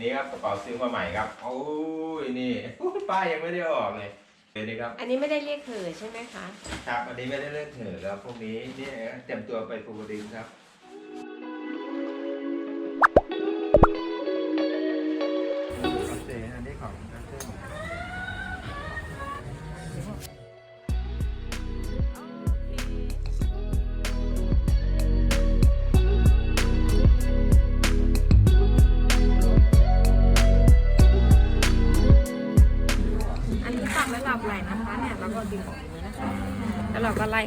นี่ครับกระเป๋าซื้อมาใหม่ครับโอ้ยนี่ป้ายยังไม่ได้ออกเลยเดี๋ยวนี้ครับอันนี้ไม่ได้เรียกเธอใช่ไหมคะ ครับอันนี้ไม่ได้เลือกเถอะครับพวกนี้นี่เตรียมตัวไปภูกระดึงครับ ก็ไล่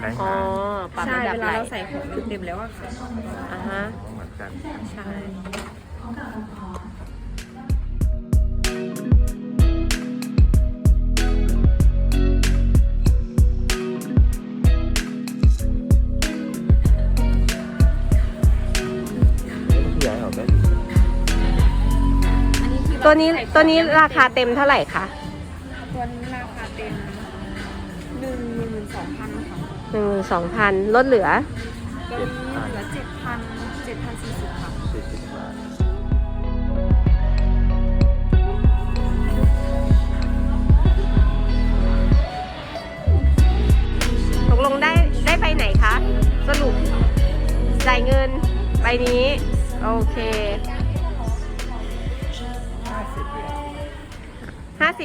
แรงอ๋อขาปรับระดับไหลเราใส่ของเต็มแล้วอะค่ะอ่าฮะ เหมือนกัน ใช่ ขยายออกได้อันนี้ที่ตัวนี้ใส่ตัวนี้ราคาเต็มเท่าไหร่คะ ค่ะหนึ่งสองพันลดเหลือตัวนี้เหลือเจ็ดพันเจ็ดพันสี่สิบค่ะ สี่สิบบาทตกลงได้ได้ไปไหนคะ สรุปจ่ายเงินไปนี้ โอเค ห้าสิบเล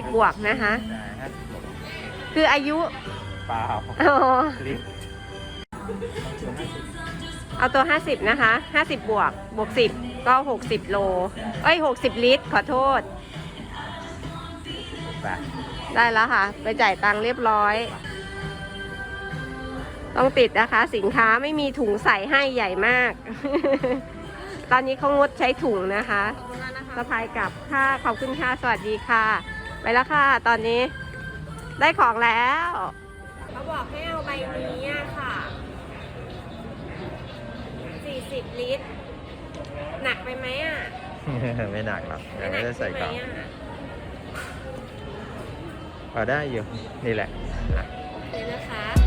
ย50 บวกนะคะ ได้ห้าสิบบวกคืออายุ เปล่าอ๋อลิฟต์เอาตัว 50 นะคะ 50 บวก บวก 10 ก็ 60 โล เอ้ย 60 ลิตร ขอโทษ ไปได้แล้วค่ะ ไปจ่ายตังค์เรียบร้อย ต้องติดนะคะ สินค้าไม่มีถุงใส่ให้ใหญ่มาก ตอนนี้เขางดใช้ถุงนะคะสะพายกลับค่ะ ขอบคุณค่ะ สวัสดีค่ะ ไปแล้วค่ะ ตอนนี้ได้ของแล้ว เขาบอกให้เอาใบนี้อะค่ะ 40 ลิตร หนักไปไหมอะไม่หนักหรอกเดี๋ยวหนัไม่ได้ใส่ช่กล่องไหมอะพอได้อยู่ นี่แหละอะเลยนะคะ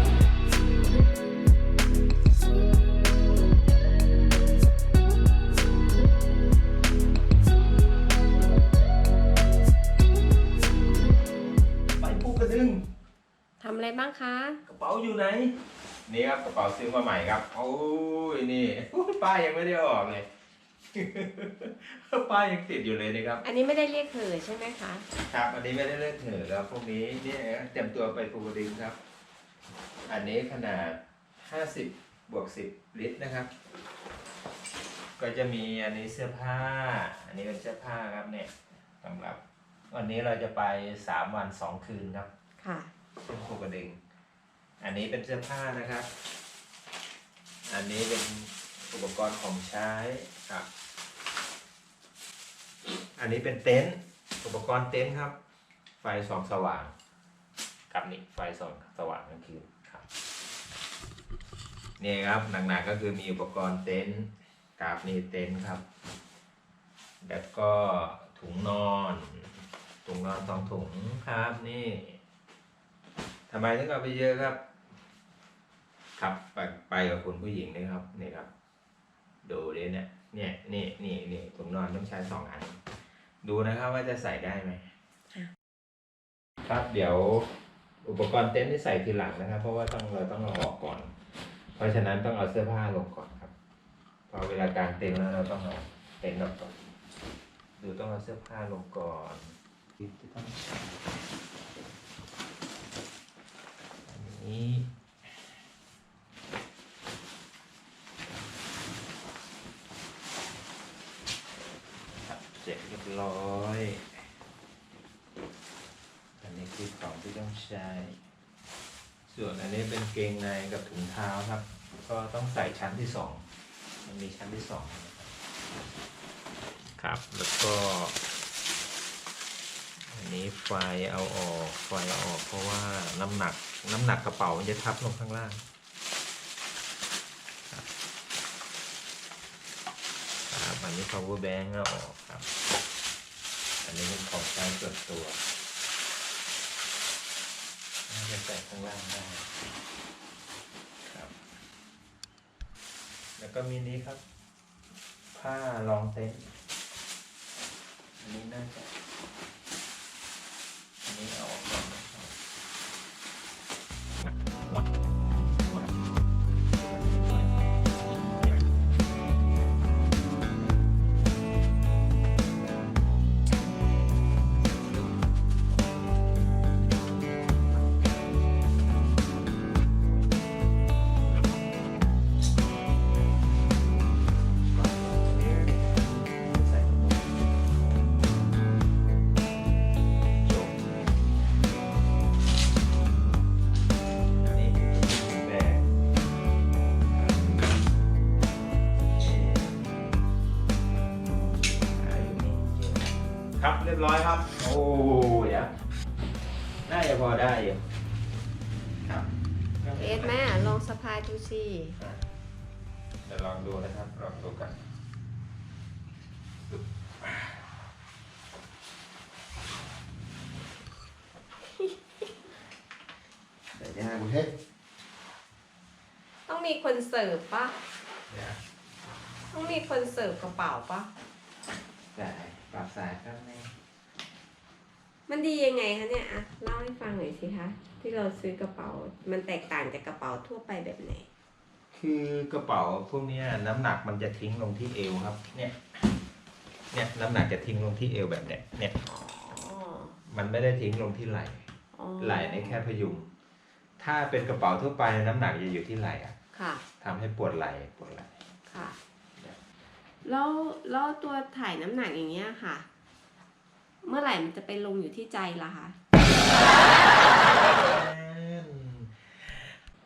นนี่ครับกระเป๋าซื้อมาใหม่ครับ โอ้ยนี่ป้ายยังไม่ได้ออกเลยป้ายยังติดอยู่เลยนะครับ อันนี้ไม่ได้เรียกเธอใช่ไหมคะ ครับ อันนี้ไม่ได้เลือกเถอะครับพวกนี้นี่เตรียมตัวไปภูกระดึงครับ อันนี้ขนาด50บวก10ลิตรนะครับ ก็จะมีอันนี้เสื้อผ้า อันนี้เป็นเสื้อผ้าครับเนี่ยสำหรับ วันนี้เราจะไป3วัน2คืนครับ ค่ะซึ่งภูกระดึง อันนี้เป็นเสื้อผ้านะครับ อันนี้เป็นอุปกรณ์ของใช้ครับ อันนี้เป็นเต็นท์อุปกรณ์เต็นท์ครับ ไฟส่องสว่างกับนี่ไฟส่องสว่างกลางคืนครับนี่ครับหนักๆก็คือมีอุปกรณ์เต็นท์กับนี่เต็นท์ครับ แล้วก็ถุงนอน ถุงนอนสองถุงครับนี่ ทำไมถึงเอาไปเยอะครับครับไปไปกับคุณผู้หญิงนี่ครับนี่ครับ ดูดิเนี่ยเนี่ยนี่นี่นี่ถุงนอนต้องใช้สองอัน ดูนะครับว่าจะใส่ได้ไหมค่ะครับเดี๋ยวอุปกรณ์เต็นท์ที่ใส่ทีหลังนะครับ เพราะว่าต้องเราต้องเอาออกก่อน เพราะฉะนั้นต้องเอาเสื้อผ้าลงก่อนครับพอเวลากางเต็นท์แล้วเราต้องเอาเต็นท์ออกก่อนดูต้องเอาเสื้อผ้าลงก่อนจะต้องอันนี้ ครับเส ร้อย อันนี้คือของที่ต้องใช้ ส่วนอันนี้เป็นเกงในกับถุงเท้าครับ ก็ต้องใส่ชั้นที่สองมันมีชั้นที่สองนะครับครับ แล้วก็ อันนี้ไฟเอาออก ไฟเอาออกเพราะว่าน้ำหนัก น้ำหนักกระเป๋ามันจะทับลงข้างล่างครับอันนี้ power bank ก็ออกครับ อันนี้เป็นของใช้ส่วนตัวน่าจะใส่ข้างล่างได้ครับ แล้วก็มีนี้ครับ ผ้ารองเต็นท์อันนี้น่าจะ ครับเรียบร้อยครับ โอ้ยเดี๋ยวน่าจะพอได้อยู่ครับเอสแม่ลองสะพายดูสิอะเดี๋ยวลองดูนะครับลองดูกันแต่ยากเฮ้ยต้องมีคนเสิร์ฟปะเดี๋ยวต้องมีคนเสิร์ฟกระเป๋าปะ สายปรับสายครับแม่มันดียังไงคะเนี่ยอะเล่าให้ฟังหน่อยสิคะที่เราซื้อกระเป๋า มันแตกต่างจากกระเป๋าทั่วไปแบบไหน คือกระเป๋าพวกเนี้ยน้ำหนักมันจะทิ้งลงที่เอวครับ เนี่ย เนี่ยน้ำหนักจะทิ้งลงที่เอวแบบเนี้ยเนี่ย อ๋อมันไม่ได้ทิ้งลงที่ไหล่อ๋อไหล่นี่แค่พยุง ถ้าเป็นกระเป๋าทั่วไปน้ำหนักจะอยู่ที่ไหล่อะค่ะ ทำให้ปวดไหล่ปวดไหล่ค่ะ แล้วแล้วตัวถ่ายน้ำหนักอย่างเงี้ยค่ะ เมื่อไหร่มันจะไปลงอยู่ที่ใจล่ะคะ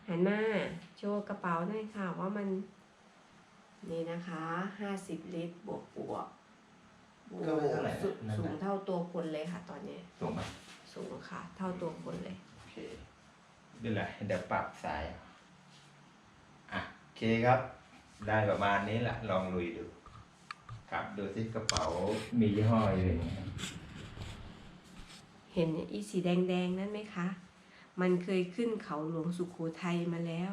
หันมาโชว์กระเป๋าหน่อยค่ะว่ามัน นี่นะคะห้าสิบลิตรบวกบวกบวก็ไม่เท่าไหร่นะสูงนั่นสูน่ะงเท่าตัวคนเลยค่ะ ตอนนี้สูงไหมสูงค่ะ เท่าตัวคนเลย โอเคไม่เป็นไรเดี๋ยวปรับสายเอาอะโอเคครับ ได้ประมาณนี้แหละลองลุยดู ครับดูสิกระเป๋ามียี่ห้ออยู่ไหนเห็นอีสีแดงๆนั่นไหมคะ มันเคยขึ้นเขาหลวงสุขโขทัยมาแล้ว